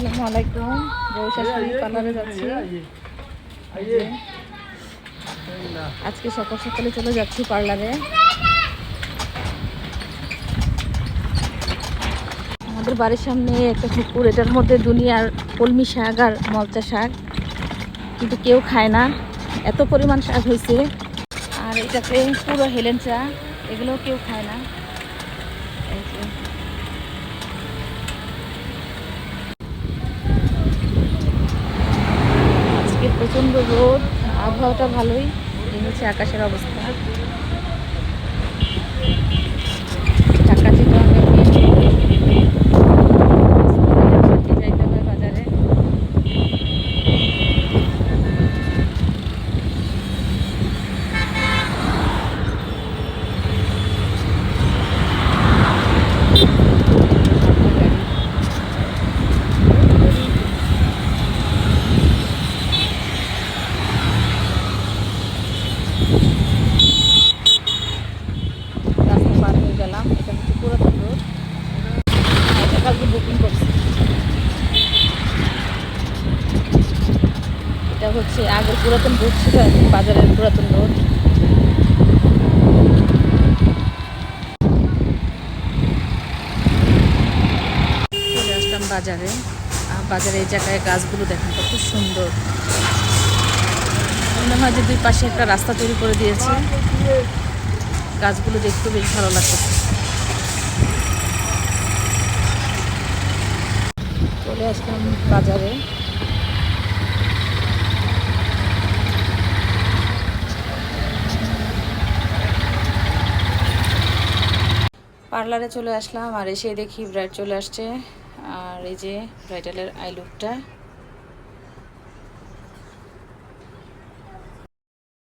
আসসালামু আলাইকুম। বৈশাখী পার্লারে যাচ্ছি। আজকে সকাল সকালে চলে যাচ্ছি পার্লারে। আমাদের বাড়ির সামনে একটা পুকুর এটার মধ্যে দুনিয়ার কলমি শাক আর মলচা শাক। কিন্তু কেউ খায় না। এত পরিমাণ শাক হয়েছে আর এটাতে পুরো হেলেঞ্চা এগুলোও কেউ খায় না। প্রচণ্ড রোদ আবহাওয়াটা ভালোই এই হচ্ছে আকাশের অবস্থা ঢাকা থেকে অনেক যাইতে হয় বাজারে রাস্তা পার হয়ে গেলাম এটা হচ্ছে পুরাতন রোড এটা কালকে বুকিং করছি এটা হচ্ছে, আগের পুরাতন রোড ছিল বাজারের পুরাতন রোড। চলে আসলাম বাজারে। বাজারে এই জায়গায় গাছগুলো দেখেন কত সুন্দর। মনে হয় যে দুই পাশে একটা রাস্তা তৈরি করে দিয়েছে। গাছগুলো দেখতে বেশ ভালো লাগছে। চলে আসলাম বাজারে। পার্লারে চলে আসলাম আর এসে দেখি ব্রাইড চলে আসছে। আর এই যে ব্রাইডালের আই লুকটা।